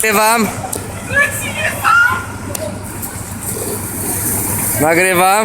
Nagrywam. Nagrywam.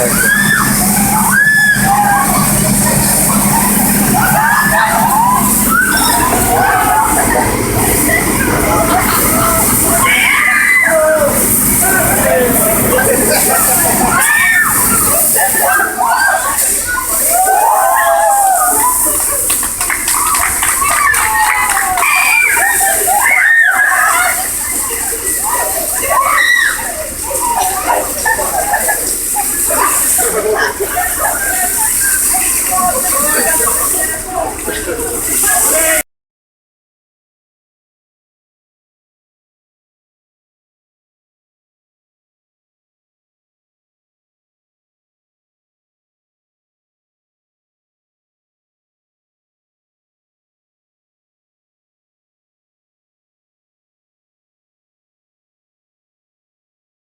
Thank you.